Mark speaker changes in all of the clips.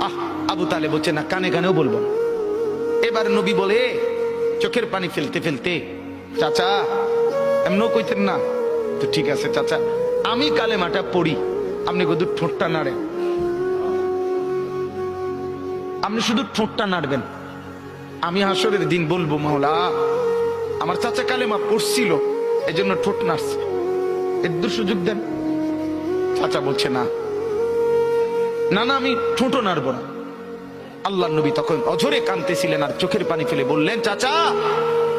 Speaker 1: আহ, আবু তালে বলছে না, কানে কানেও বলব এবার নবী বলে, চোখের পানি ফেলতে ফেলতে, চাচা, এমনও কইতেন না? তো ঠিক আছে চাচা, আমি কালেমাটা পড়ি। আপনি শুধু ঠোঁটটা নাড়েন। আপনি শুধু ঠোঁটটা নাড়বেন। আমি হাসরের দিন বলব মহলা আমার চাচা কালেমা পড়ছিল এই জন্য ঠোঁট নাড়ছে। এর সুযোগ দেন। চাচা বলছে, না না না, আমি ঠোঁটো নাড়ব না। আল্লাহ নবী তখন অঝরে কাঁদতেছিলেন আর চোখের পানি ফেলে বললেন, চাচা,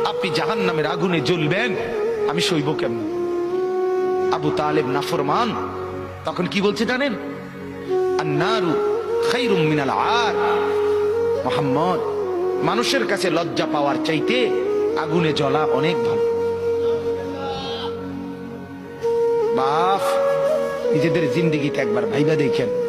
Speaker 1: আপনি জাহান নামের আগুনে জ্বলবেন, আমি সইব কেমন? আবু তালেব নাফরমান তখন কি বলছে জানেন? আর মোহাম্মদ, মানুষের কাছে লজ্জা পাওয়ার চাইতে আগুনে জ্বলা অনেক ভালো। বাপ নিজেদের জিন্দিগিতে একবার ভাইবা দেখেন।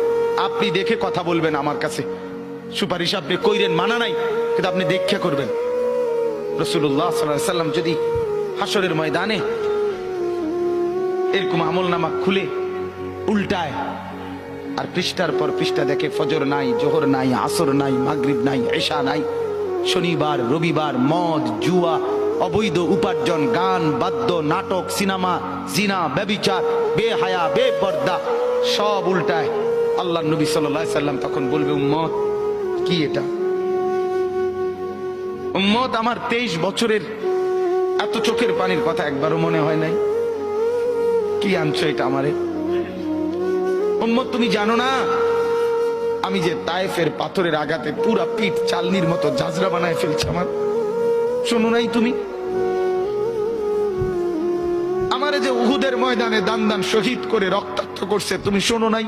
Speaker 1: আপনি দেখে কথা বলবেন আমার কাছে। সুপারিশ আপনি কইরেন, মানা নাই, কিন্তু আপনি দেখে করবেন। রসুল্লাহ সাল্লাম যদি হাসরের ময়দানে এরকম আমল নামা খুলে, উল্টায়, আর পৃষ্ঠার পর পৃষ্ঠা দেখে ফজর নাই, জোহর নাই, আসর নাই, মাগরিব নাই এশা নাই, শনিবার, রবিবার, মদ, জুয়া, অবৈধ উপার্জন, গান, বাদ্য, নাটক, সিনেমা, জিনা, ব্যবিচার, বেহায়া, বেপর্দা, সব উল্টায়। আল্লাহ নবী সাল্লাম তখন বলবে, উম্মত, কি এটা? উম্মত, আমার তেইশ বছরের এত চোখের পানির কথা একবারও মনে হয় নাই। কি আনছো এটা আমারে? উম্মত, তুমি জানো না, আমি যে তায়েফের পাথরের আঘাতে পুরা পিঠ চালনির মতো জাজরা বানায় ফেলছে আমার। শোনো নাই তুমি? আমারে যে উহুদের ময়দানে দান দান শহীদ করে রক্তাক্ত করছে, তুমি শোনো নাই?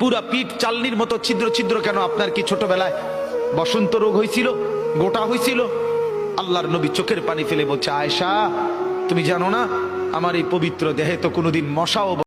Speaker 1: পুরা পিঠ চালনির মতো ছিদ্র ছিদ্র কেন আপনার কি ছোটবেলায়? বসন্ত রোগ হয়েছিল গোটা হয়েছিল আল্লাহর নবী চোখের পানি ফেলে বলছে আয়সা তুমি জানো না, আমার এই পবিত্র দেহে তো কোনোদিন মশাও